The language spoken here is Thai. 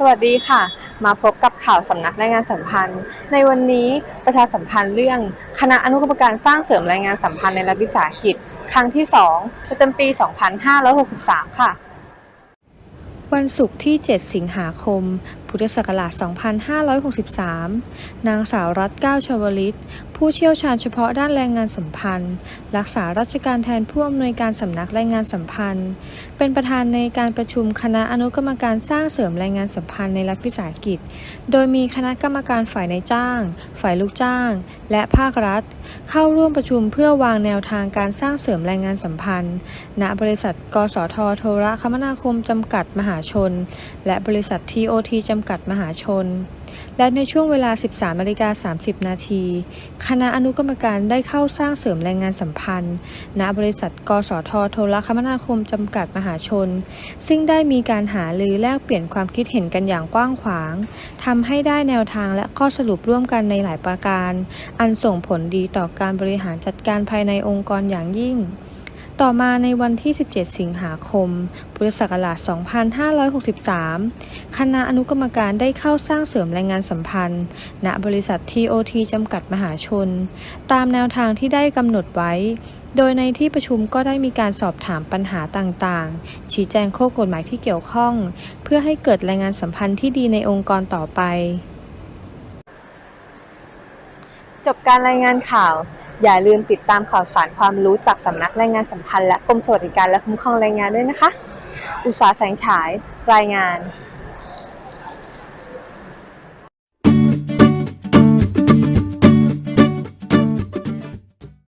สวัสดีค่ะ มาพบกับข่าวสำนักแรงงานสัมพันธ์ ในวันนี้ประชาสัมพันธ์เรื่อง คณะอนุกรรมการสร้างเสริมแรงงานสัมพันธ์ในรัฐวิสาหกิจ ครั้งที่ 2 ประจำปี 2563 ค่ะ วันศุกร์ที่ 7 สิงหาคมพุทธศักราช 2563 นางสาวรัตก้าวชวลิต ผู้เชี่ยวชาญเฉพาะด้านแรงงานสัมพันธ์ รักษาราชการแทนผู้อำนวยการสำนักแรงงานสัมพันธ์ เป็นประธานในการประชุมคณะอนุกรรมการสร้างเสริมแรงงานสัมพันธ์ในรัฐวิสาหกิจ โดยมีคณะกรรมการฝ่ายนายจ้าง ฝ่ายลูกจ้าง และภาครัฐ เข้าร่วมประชุมเพื่อวางแนวทางการสร้างเสริมแรงงานสัมพันธ์ ณ บริษัท กสทโทรคมนาคมจำกัดมหาชน และบริษัท TOT จำำกัดมหาชน และในช่วงเวลา 13นาฬิกา30 นาที คณะอนุกรรมการได้เข้าสร้างเสริมแรงงานสัมพันธ์ ณบริษัท กสทโทรคมนาคมจำกัดมหาชน ซึ่งได้มีการหารือแลกเปลี่ยนความคิดเห็นกันอย่างกว้างขวางทำให้ได้แนวทางและข้อสรุปร่วมกันในหลายประการ อันส่งผลดีต่อการบริหารจัดการภายในองค์กรอย่างยิ่ง ต่อมาในวันที่ 17 สิงหาคม พุทธศักราช 2563 คณะอนุกรรมการได้เข้าสร้างเสริมแรงงานสัมพันธ์ ณ บริษัท TOT จำกัดมหาชน ตามแนวทางที่ได้กำหนดไว้ โดยในที่ประชุมก็ได้มีการสอบถามปัญหาต่างๆ ชี้แจงข้อกฎหมายที่เกี่ยวข้อง เพื่อให้เกิดแรงงานสัมพันธ์ที่ดีในองค์กรต่อไป จบการรายงานข่าว อย่าลืมติดตามข่าวสารความรู้จากสำนักแรงงานสัมพันธ์และกรมสวัสดิการและคุ้มครองแรงงานด้วยนะคะ อุตสาหแสงฉายรายงาน